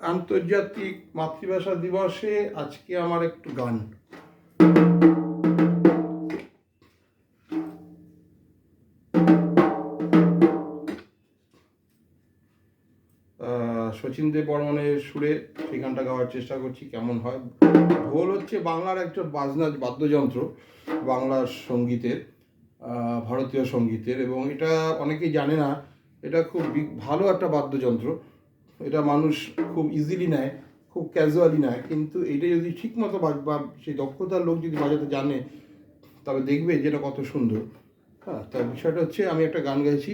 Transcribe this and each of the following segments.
আন্তর্জাতিক মাতৃভাষা দিবসে আজকে আমার একটু গান। শচীন দেব বর্মনের সুরে সেই গানটা গাওয়ার চেষ্টা করছি, কেমন হয়? ঢোল হচ্ছে বাংলার একটা বাজনা, বাদ্যযন্ত্র, বাংলার সঙ্গীতের ভারতীয় সঙ্গীতের, এবং এটা অনেকেই জানে না, এটা খুব ভালো একটা বাদ্যযন্ত্র। এটা মানুষ খুব ইজিলি নেয়, খুব ক্যাজুয়ালি নেয়। কিন্তু এটা যদি ঠিকমতো বা সেই দক্ষতার লোক যদি বাজাতে জানে তবে দেখবে যেটা কত সুন্দর। হ্যাঁ তার বিষয়টা হচ্ছে আমি একটা গান গাইছি।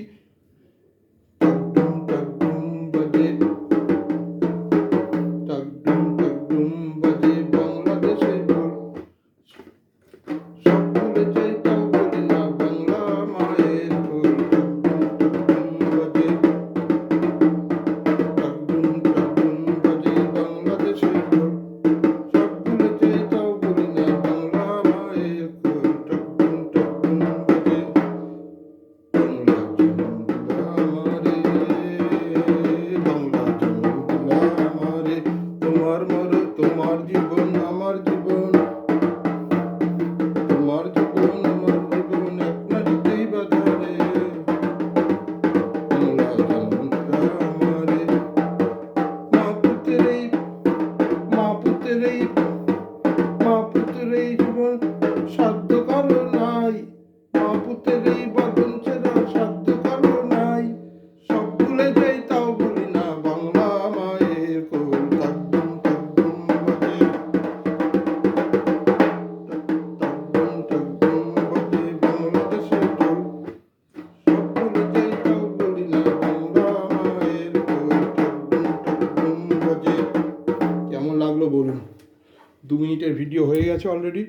মিনিটের ভিডিও হয়ে গেছে অলরেডি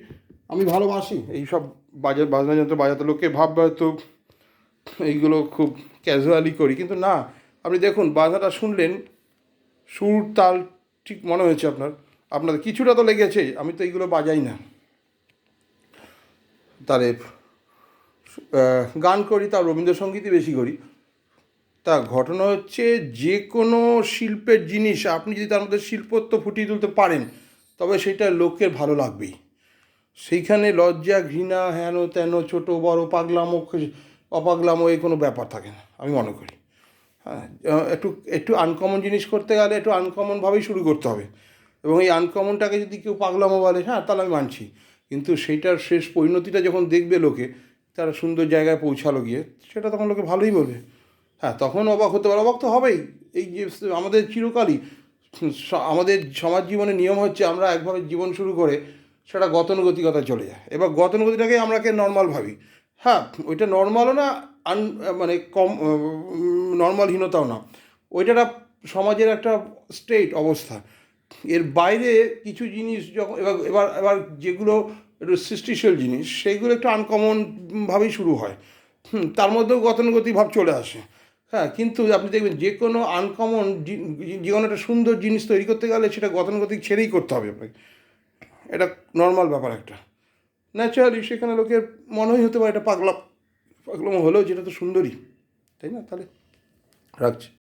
আমি ভালোবাসি এই সব বাজার বাজনা যন্ত্র বাজাতে। লোকে ভাববে হয়তো এইগুলো খুব ক্যাজুয়ালি করি, কিন্তু না। আপনি দেখুন বাজনাটা শুনলেন, সুর, তাল ঠিক মনে হয়েছে আপনার। আপনাদের কিছুটা তো লেগেছে, আমি তো এইগুলো বাজাই না। তাহলে গান করি, তা রবীন্দ্রসঙ্গীতই বেশি করি। তা ঘটনা হচ্ছে, যে কোনো শিল্পের জিনিস, আপনি যদি তার মধ্যে শিল্পত্ব ফুটিয়ে তুলতে পারেন তবে সেটা লোকের ভালো লাগবেই। সেইখানে লজ্জা, ঘৃণা, হেন তেন, ছোটো, বড়, পাগলামো অপাগলামো এই কোনো ব্যাপার থাকে না, আমি মনে করি। হ্যাঁ একটু একটু আনকমন জিনিস করতে গেলে একটু আনকমনভাবেই শুরু করতে হবে। এবং এই আনকমনটাকে যদি কেউ পাগলামো বলে হ্যাঁ তাহলে আমি মানছি। কিন্তু সেইটার শেষ পরিণতিটা যখন দেখবে লোকে, তারা সুন্দর জায়গায় পৌঁছালো গিয়ে, সেটা তখন লোকে ভালোই বলবে। হ্যাঁ তখন অবাক হতে পারে, অবাক তো হবেই। এই যে আমাদের চিরকালই আমাদের সমাজ জীবনের নিয়ম হচ্ছে আমরা একভাবে জীবন শুরু করে সেটা গতানুগতিকতা চলে যায়। এবার গতানুগতিটাকে আমরাকে নর্মাল ভাবি। হ্যাঁ ওইটা নর্মালও না, আন মানে কম নর্মালহীনতাও না। ওইটা সমাজের একটা স্টেট অবস্থা। এর বাইরে কিছু জিনিস যখন, এবার এবার এবার যেগুলো সৃষ্টিশীল জিনিস, সেইগুলো একটু আনকমনভাবেই শুরু হয়। তার মধ্যেও গতানুগতিক ভাব চলে আসে। হ্যাঁ কিন্তু আপনি দেখবেন যে কোনো আনকমন যে কোনো একটা সুন্দর জিনিস তৈরি করতে গেলে সেটা গতানুগতিক ছেড়েই করতে হবে আপনাকে। এটা নর্মাল ব্যাপার একটা। ন্যাচারালি সেখানে লোকের মনেই হতে পারে এটা পাগলা, পাগলামো হলেও যেটা তো সুন্দরই। তাই না? তাহলে রাখছি।